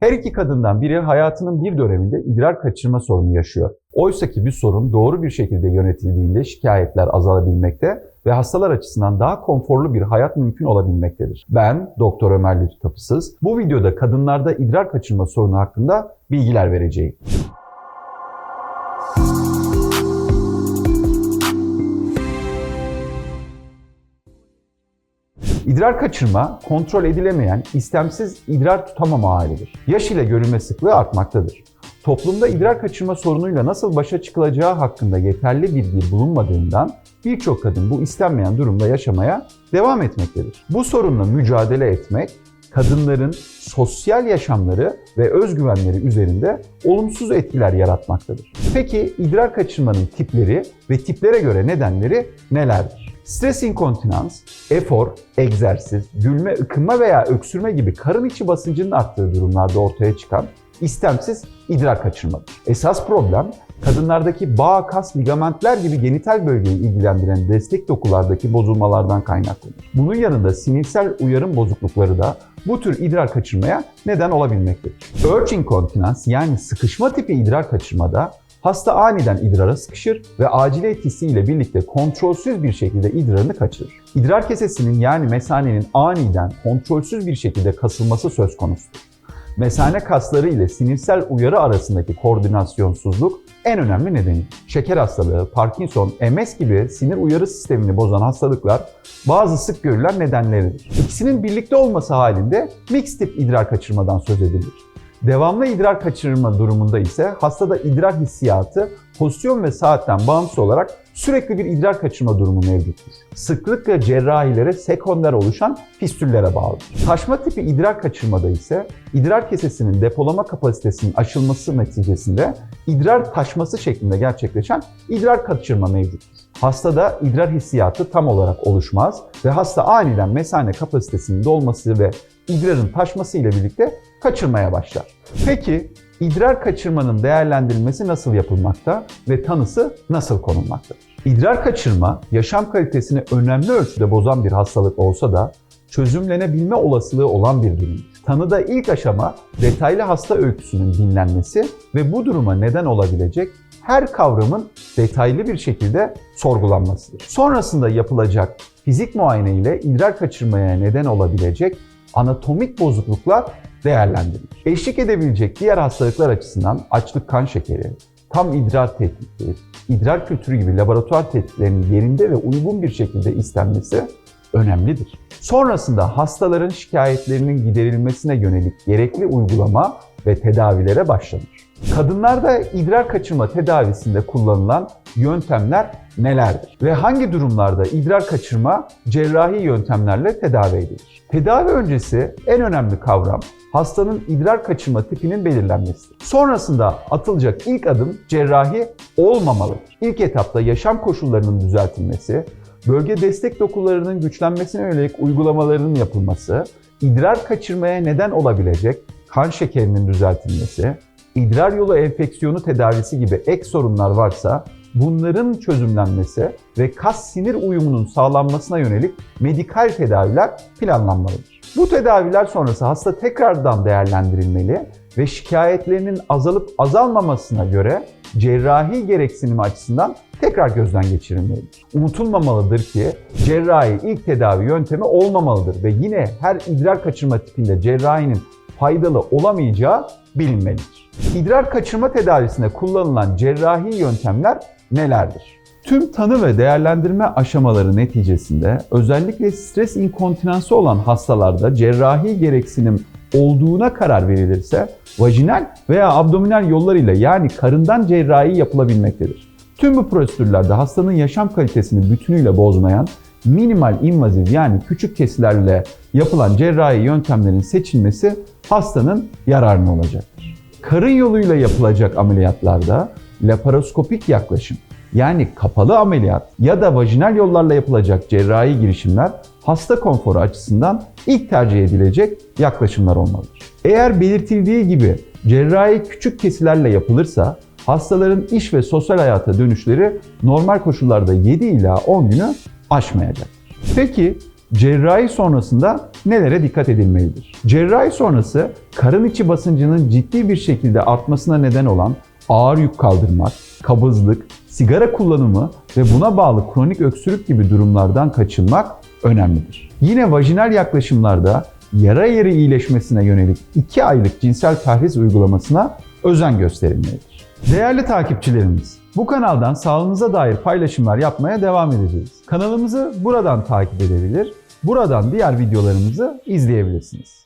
Her iki kadından biri hayatının bir döneminde idrar kaçırma sorunu yaşıyor. Oysa ki bir sorun doğru bir şekilde yönetildiğinde şikayetler azalabilmekte ve hastalar açısından daha konforlu bir hayat mümkün olabilmektedir. Ben Doktor Ömer Lütfü Tapısız. Bu videoda kadınlarda idrar kaçırma sorunu hakkında bilgiler vereceğim. İdrar kaçırma, kontrol edilemeyen, istemsiz idrar tutamama halidir. Yaş ile görülme sıklığı artmaktadır. Toplumda idrar kaçırma sorunuyla nasıl başa çıkılacağı hakkında yeterli bilgi bulunmadığından birçok kadın bu istenmeyen durumda yaşamaya devam etmektedir. Bu sorunla mücadele etmek, kadınların sosyal yaşamları ve özgüvenleri üzerinde olumsuz etkiler yaratmaktadır. Peki idrar kaçırmanın tipleri ve tiplere göre nedenleri nelerdir? Stres inkontinans, efor, egzersiz, gülme, ıkınma veya öksürme gibi karın içi basıncının arttığı durumlarda ortaya çıkan istemsiz idrar kaçırmadır. Esas problem kadınlardaki bağ, kas, ligamentler gibi genital bölgeyi ilgilendiren destek dokulardaki bozulmalardan kaynaklanır. Bunun yanında sinirsel uyarım bozuklukları da bu tür idrar kaçırmaya neden olabilmektedir. Urge inkontinans yani sıkışma tipi idrar kaçırmada Hasta aniden idrara sıkışır ve aciliyet hissiyle birlikte kontrolsüz bir şekilde idrarını kaçırır. İdrar kesesinin yani mesanenin aniden kontrolsüz bir şekilde kasılması söz konusudur. Mesane kasları ile sinirsel uyarı arasındaki koordinasyonsuzluk en önemli nedeni. Şeker hastalığı, Parkinson, MS gibi sinir uyarı sistemini bozan hastalıklar bazı sık görülen nedenleridir. İkisinin birlikte olması halinde mix tip idrar kaçırmadan söz edilir. Devamlı idrar kaçırma durumunda ise hastada idrar hissiyatı pozisyon ve saatten bağımsız olarak sürekli bir idrar kaçırma durumu mevcuttur. Sıklıkla cerrahilere sekonder oluşan fistüllere bağlıdır. Taşma tipi idrar kaçırmada ise idrar kesesinin depolama kapasitesinin aşılması neticesinde idrar taşması şeklinde gerçekleşen idrar kaçırma mevcuttur. Hastada idrar hissiyatı tam olarak oluşmaz ve hasta aniden mesane kapasitesinin dolması ve idrarın taşması ile birlikte kaçırmaya başlar. Peki idrar kaçırmanın değerlendirilmesi nasıl yapılmakta ve tanısı nasıl konulmaktadır? İdrar kaçırma yaşam kalitesini önemli ölçüde bozan bir hastalık olsa da çözümlenebilme olasılığı olan bir durumdur. Tanıda ilk aşama detaylı hasta öyküsünün dinlenmesi ve bu duruma neden olabilecek her kavramın detaylı bir şekilde sorgulanmasıdır. Sonrasında yapılacak fizik muayene ile idrar kaçırmaya neden olabilecek anatomik bozukluklar değerlendirilir. Eşlik edebilecek diğer hastalıklar açısından açlık kan şekeri, tam idrar tetkikleri, idrar kültürü gibi laboratuvar tetkiklerinin yerinde ve uygun bir şekilde istenmesi önemlidir. Sonrasında hastaların şikayetlerinin giderilmesine yönelik gerekli uygulama ve tedavilere başlanır. Kadınlarda idrar kaçırma tedavisinde kullanılan yöntemler nelerdir? Ve hangi durumlarda idrar kaçırma cerrahi yöntemlerle tedavi edilir? Tedavi öncesi en önemli kavram hastanın idrar kaçırma tipinin belirlenmesidir. Sonrasında atılacak ilk adım cerrahi olmamalıdır. İlk etapta yaşam koşullarının düzeltilmesi, bölge destek dokularının güçlenmesine yönelik uygulamaların yapılması, idrar kaçırmaya neden olabilecek kan şekerinin düzeltilmesi, idrar yolu enfeksiyonu tedavisi gibi ek sorunlar varsa bunların çözümlenmesi ve kas sinir uyumunun sağlanmasına yönelik medikal tedaviler planlanmalıdır. Bu tedaviler sonrası hasta tekrardan değerlendirilmeli ve şikayetlerinin azalıp azalmamasına göre cerrahi gereksinimi açısından tekrar gözden geçirilmelidir. Unutulmamalıdır ki cerrahi ilk tedavi yöntemi olmamalıdır ve yine her idrar kaçırma tipinde cerrahinin faydalı olamayacağı bilinmelidir. İdrar kaçırma tedavisinde kullanılan cerrahi yöntemler nelerdir? Tüm tanı ve değerlendirme aşamaları neticesinde özellikle stres inkontinansı olan hastalarda cerrahi gereksinim olduğuna karar verilirse vajinal veya abdominal yollarıyla yani karından cerrahi yapılabilmektedir. Tüm bu prosedürlerde hastanın yaşam kalitesini bütünüyle bozmayan minimal invaziv yani küçük kesilerle yapılan cerrahi yöntemlerin seçilmesi hastanın yararına olacaktır. Karın yoluyla yapılacak ameliyatlarda laparoskopik yaklaşım yani kapalı ameliyat ya da vajinal yollarla yapılacak cerrahi girişimler hasta konforu açısından ilk tercih edilecek yaklaşımlar olmalıdır. Eğer belirtildiği gibi cerrahi küçük kesilerle yapılırsa hastaların iş ve sosyal hayata dönüşleri normal koşullarda 7 ila 10 günü aşmayacaktır. Peki Cerrahi sonrasında nelere dikkat edilmelidir? Cerrahi sonrası karın içi basıncının ciddi bir şekilde artmasına neden olan ağır yük kaldırmak, kabızlık, sigara kullanımı ve buna bağlı kronik öksürük gibi durumlardan kaçınmak önemlidir. Yine vajinal yaklaşımlarda yara yeri iyileşmesine yönelik 2 aylık cinsel perhiz uygulamasına özen gösterilmelidir. Değerli takipçilerimiz, bu kanaldan sağlığınıza dair paylaşımlar yapmaya devam edeceğiz. Kanalımızı buradan takip edebilir, buradan diğer videolarımızı izleyebilirsiniz.